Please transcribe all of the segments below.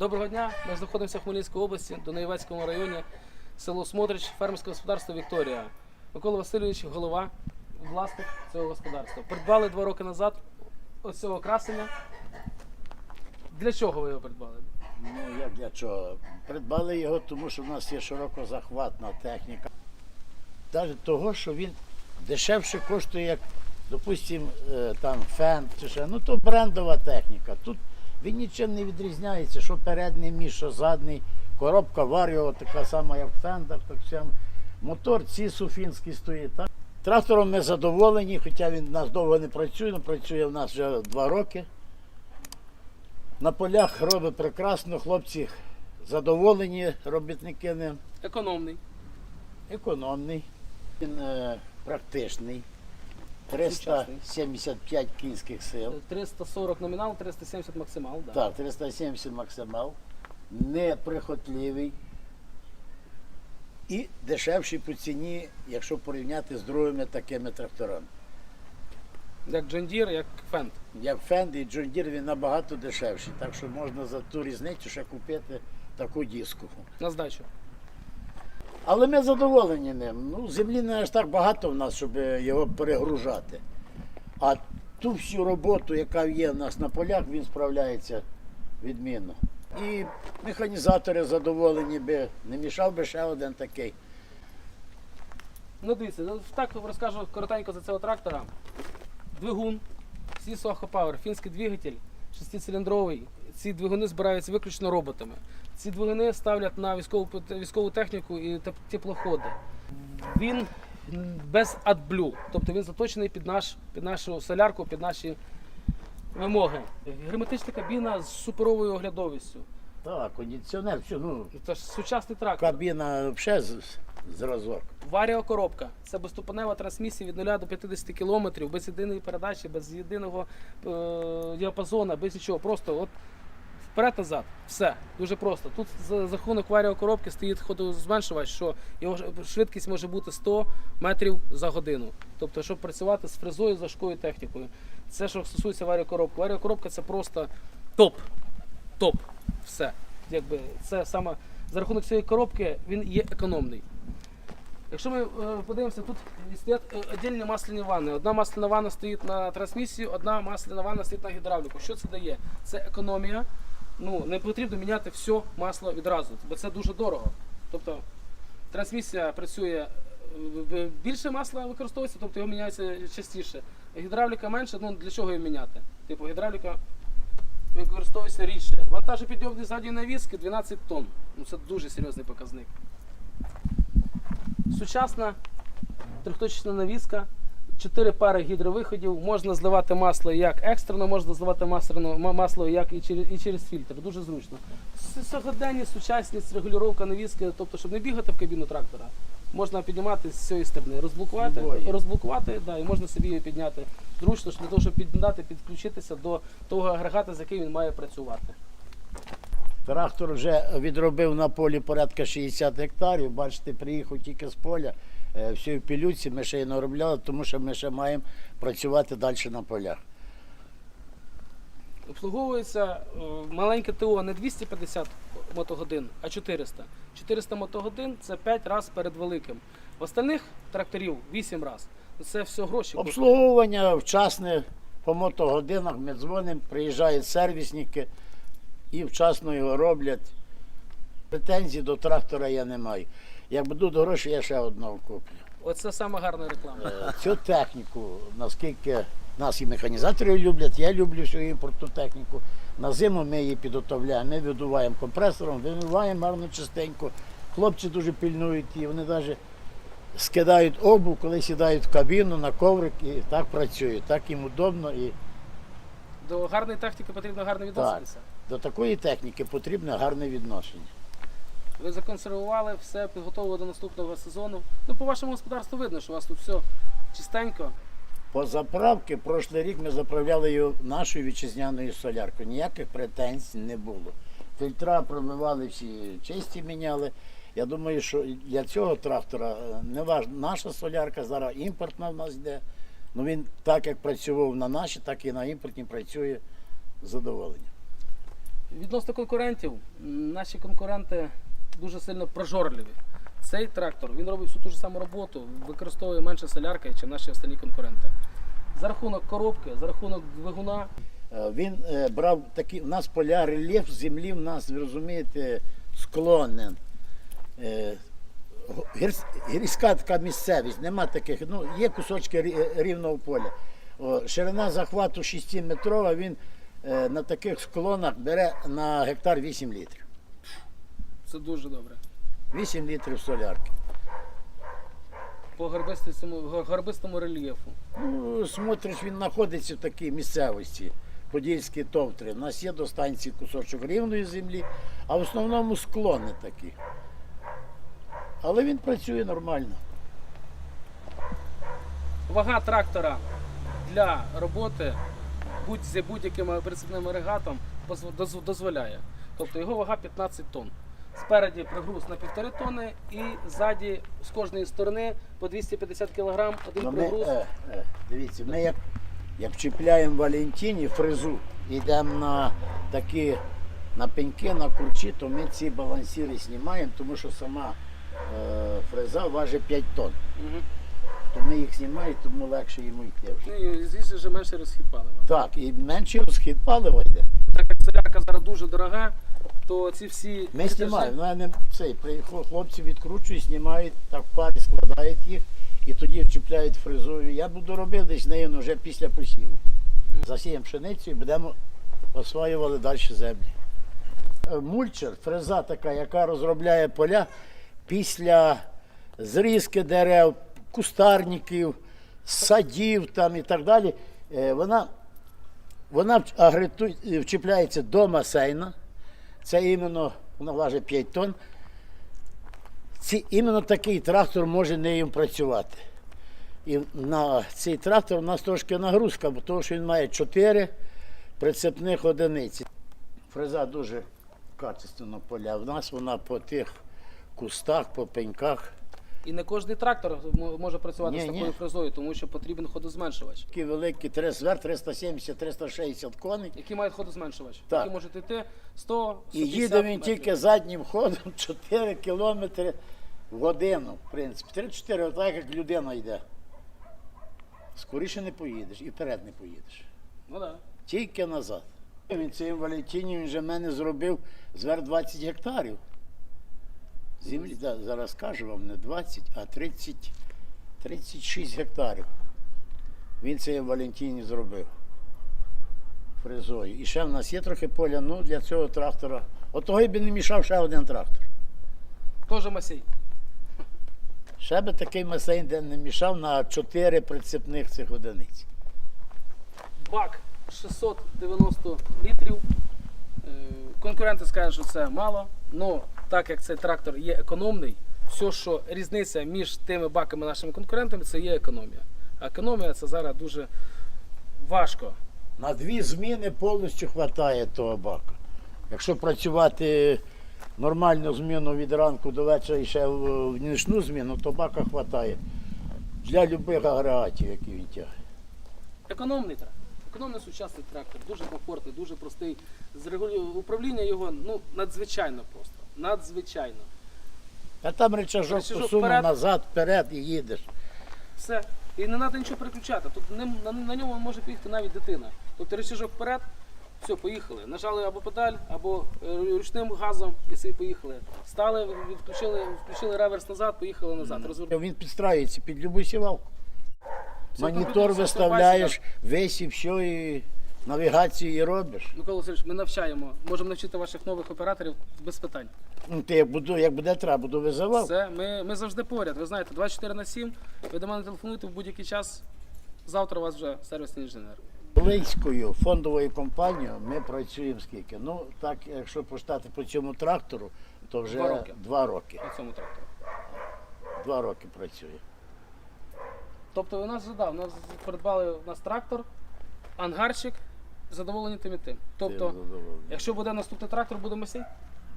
Доброго дня. Ми знаходимося в Хмельницькій області, в Донаєвецькому районі, село Смотрич, фермерське господарство Вікторія. Микола Васильович, голова, власник цього господарства. Придбали два роки назад ось цього красення. Для чого ви його придбали? Ну як для чого? Придбали його, тому що в нас є широкозахватна техніка. Навіть того, що він дешевше коштує, як, допустимо, е, там фен чи ще. Ну то брендова техніка. Тут він нічим не відрізняється, що передній міст, що задній. Коробка варіо така сама, як в фендах, так само. Мотор ці фінський стоїть. Так? Трактором ми задоволені, хоча він у нас довго не працює, але працює в нас вже два роки. На полях робить прекрасно, хлопці задоволені, робітники ним. Економний. Економний, він е, практичний. 375 кінських сил. 340 номінал, 370 максимал. Да. Так, 370 максимал. Неприхотливий. І дешевший по ціні, якщо порівняти з другими такими тракторами. Як Джондір, як Фенд. Як Фенд і John він набагато дешевший. Так що можна за ту різницю ще купити таку диску. На здачу. Але ми задоволені ним. Ну, землі не аж так багато в нас, щоб його перегружати. А ту всю роботу, яка є в нас на полях, він справляється відмінно. І механізатори задоволені би, не мішав би ще один такий. Ну дивіться, ну, так розкажу коротенько за цього трактора. Двигун, Siso Power, фінський двигатель, шестициліндровий. Ці двигуни збираються виключно роботами. Ці двигуни ставлять на військову, військову техніку і теплоходи. Він без адблю, тобто він заточений під, наш, під нашу солярку, під наші вимоги. Герметична кабіна з суперовою оглядовістю. Так, кондиціонер, все, ну, Це ж сучасний трактор. кабіна взагалі зразок. Варіокоробка це безступенева трансмісія від 0 до 50 км, без єдиної передачі, без єдиного е, діапазону, без нічого. Просто от вперед-назад. Все. Дуже просто. Тут за за рахунок варіокоробки стоїть ходозменшувач, що його ж- швидкість може бути 100 метрів за годину. Тобто, щоб працювати з фрезою, з важкою технікою. Це що стосується варіокоробки. Варіокоробка це просто топ. Топ. Все. Якби це саме за рахунок цієї коробки він є економний. Якщо ми е, подивимося, тут стоять е, віддільні масляні ванни. Одна масляна ванна стоїть на трансмісію, одна масляна ванна стоїть на гідравліку. Що це дає? Це економія. Ну, не потрібно міняти все масло відразу, бо це дуже дорого. Тобто трансмісія працює, е, більше масла використовується, тобто його міняється частіше. Гідравліка менше, ну для чого її міняти? Типу гідравліка використовується рідше. Вантажопідйомні ззаді навіски 12 тонн. Ну, це дуже серйозний показник. Сучасна трьохточна навіска, чотири пари гідровиходів, можна зливати масло як екстрено, можна зливати масло, як і через, і через фільтр. Дуже зручно. С- Сьогоденні сучасність, регулювання навіски, тобто, щоб не бігати в кабіну трактора, можна піднімати з цієї сторони, розблокувати, розблокувати, да, і можна собі її підняти зручно, для того, щоб підняти, підключитися до того агрегата, з яким він має працювати. Трактор вже відробив на полі порядка 60 гектарів. Бачите, приїхав тільки з поля. Е, Все в пілюці ми ще й наробляли, тому що ми ще маємо працювати далі на полях. Обслуговується е, маленьке ТО не 250 мотогодин, а 400. 400 мотогодин це 5 разів перед великим. В остальних тракторів 8 разів. Це все гроші. Обслуговування вчасне по мотогодинах. Ми дзвонимо, приїжджають сервісники і вчасно його роблять. Претензій до трактора я не маю. Як будуть гроші, я ще одного куплю. Оце саме гарна реклама. Е, Цю техніку, наскільки нас і механізатори люблять, я люблю всю імпортну техніку. На зиму ми її підготовляємо, ми видуваємо компресором, вимиваємо гарно частенько. Хлопці дуже пильнують її, вони навіть скидають обув, коли сідають в кабіну на коврик і так працюють. Так їм удобно і До гарної техніки потрібно гарно відноситися. до такої техніки потрібне гарне відношення. Ви законсервували все, підготовили до наступного сезону. Ну, по вашому господарству видно, що у вас тут все чистенько. По заправки, прошлий рік ми заправляли його нашою вітчизняною соляркою. Ніяких претензій не було. Фільтра промивали всі чисті міняли. Я думаю, що для цього трактора е, не важ... наша солярка, зараз імпортна в нас йде. Ну він так як працював на нашій, так і на імпортній працює з задоволенням. Відносно конкурентів, наші конкуренти дуже сильно прожорливі. Цей трактор він робить всю ту ж саму роботу, використовує менше солярки, ніж наші останні конкуренти. За рахунок коробки, за рахунок двигуна, Е, Він е, брав такі, у нас поля рельєф землі, в нас, ви розумієте, склонен. Е, Гірська така місцевість, нема таких, ну, є кусочки рівного поля. Ширина захвату 6-метрова, він на таких склонах бере на гектар 8 літрів. це дуже добре. 8 літрів солярки. По гарбистому, гарбистому рельєфу. Ну, смотриш, він знаходиться в такій місцевості, Подільські товтри. У нас є до станції кусочок рівної землі, а в основному склони такі. Але він працює нормально. Вага трактора для роботи будь з будь-яким прицепним доз- дозволяє. Тобто його вага 15 тонн. Спереді пригруз на півтори тонни і ззаді з кожної сторони по 250 кг один Ну, ми, пригруз. е, е, дивіться, ми як, як чіпляємо Валентині фрезу, йдемо на такі на пеньки, на курчі, то ми ці балансіри знімаємо, тому що сама е, фреза важить 5 тонн. Мгм. То ми їх знімаємо, тому легше йому йти вже. Ну і звісно вже менше розхід палива. Так, і менший розхід палива йде. Так як солярка зараз дуже дорога, то ці всі Ми знімаємо. У мене цей хлопці відкручують, знімають, так в парі складають їх і тоді вчіпляють фрезою. Я буду робити десь нею вже після посіву. Засіємо пшеницю і будемо освоювали далі землі. Е, Мульчер, фреза така, яка розробляє поля після зрізки дерев, кустарників, садів там і так далі. е, Вона, вона вч- вчіпляється до масейна. Це іменно, вона важить 5 тонн. Ці, іменно такий трактор може нею працювати. І на цей трактор у нас трошки нагрузка, бо тому що він має 4 прицепних одиниці. Фреза дуже качественно поля. У нас вона по тих кустах, по пеньках. І не кожний трактор може працювати Ні, з такою ні. фрезою, тому що потрібен ходозменшувач. Такі великі звер 370-360 коней. Який має ходозменшувач? Так. Який може йти 100 І їде він тільки заднім ходом 4 кілометри в годину, в принципі. 3-4, отак як людина йде. Скоріше не поїдеш і вперед не поїдеш. Ну да. Тільки назад. Він цим Валентині він вже мене зробив звер 20 гектарів. Землі, да, зараз кажу вам, не 20, а 30, 36 гектарів. Він це в Валентині зробив. Фрезою. І ще в нас є трохи поля, ну для цього трактора. От того й би не мішав ще один трактор. Теж масій. Ще би такий масейн де не мішав на 4 прицепних цих одиниць. Бак 690 літрів. Е, Конкуренти скажуть, що це мало. але так як цей трактор є економний, все, що різниця між тими баками нашими конкурентами, це є економія. А економія це зараз дуже важко. На дві зміни повністю вистачає того бака. Якщо працювати нормальну зміну від ранку до вечора і ще в, нічну зміну, то бака вистачає для будь-яких агрегатів, які він тягне. Економний трактор. Економний сучасний трактор, дуже комфортний, дуже простий. Управління його ну, надзвичайно просто. Надзвичайно. А там речажок Рычажок посунув вперед. назад, вперед і їдеш. Все. І не треба нічого переключати. Тут ним- на, на ньому може поїхати навіть дитина. Тобто рычажок вперед, все, поїхали. Нажали або педаль, або е, ручним газом і собі поїхали. Стали, відключили, включили реверс назад, поїхали назад. Розвернули. Він підстраюється під любу сівалку. Все Монітор комп'ютер, все виставляєш, весь і все, і навігацію і робиш. Микола Васильович, ми навчаємо, можемо навчити ваших нових операторів без питань. Ну, ти як, буду, як буде треба, буду визивав. Все, ми, ми завжди поряд. Ви знаєте, 24 на 7. Ви до мене телефонуєте в будь-який час. Завтра у вас вже сервісний інженер. Близькою фондовою компанією ми працюємо скільки? Ну, так, якщо почитати по цьому трактору, то вже Два роки. два роки. На цьому тракторі. Два роки працює. Тобто у нас вже да, у нас придбали у нас трактор, ангарчик, задоволені тим і тим. Тобто, задоволений. якщо буде наступний трактор, буде масій?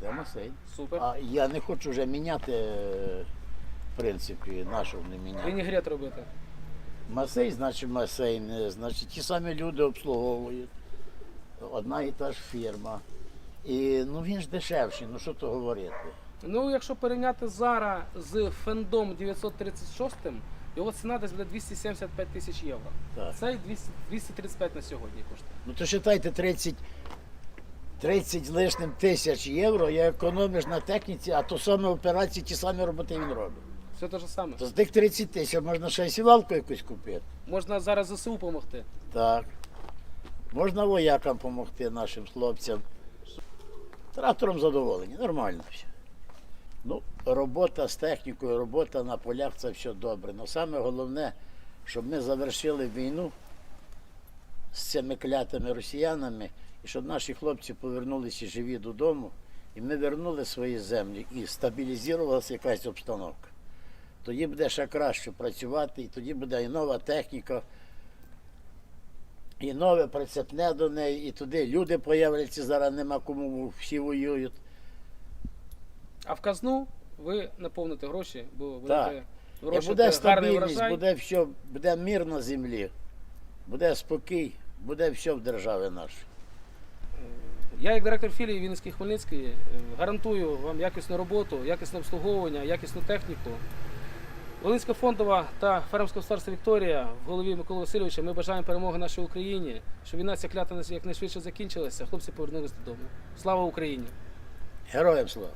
Де Масей. Супер. А я не хочу вже міняти, е, в принципі, нашого не міняти. Вінігрет робити. Масей, значить Масей, не, значить ті самі люди обслуговують. Одна і та ж фірма. І ну він ж дешевший, ну що то говорити. Ну, якщо порівняти зараз з Фендом 936, його ціна десь буде 275 тисяч євро. Так. Цей 200, 235 на сьогодні коштує. Ну то считайте 30, 30 з лишнім тисяч євро, я економиш на техніці, а то саме операції, ті самі роботи він робить. Все те ж саме. То з тих 30 тисяч можна ще й сівалку якусь купити. Можна зараз ЗСУ допомогти. Так. Можна воякам допомогти нашим хлопцям. Трактором задоволені, нормально все. Ну, робота з технікою, робота на полях це все добре. Але саме головне, щоб ми завершили війну з цими клятими росіянами, і щоб наші хлопці повернулися живі додому, і ми вернули свої землі і стабілізувалася якась обстановка. Тоді буде ще краще працювати, і тоді буде і нова техніка, і нове прицепне до неї, і туди люди появляться, зараз нема кому всі воюють. А в казну ви наповните гроші, бо Так. будете І вирощувати буде гарний стабільність, врожай. буде все, буде мир на землі, буде спокій, буде все в державі нашій. Я, як директор філії Вінницький Хмельницький, е, гарантую вам якісну роботу, якісне обслуговування, якісну техніку. Волинська фондова та фермерське господарство Вікторія в голові Миколи Васильовича. Ми бажаємо перемоги нашій Україні, щоб війна ця клята якнайшвидше закінчилася, хлопці повернулися додому. Слава Україні! Героям слава!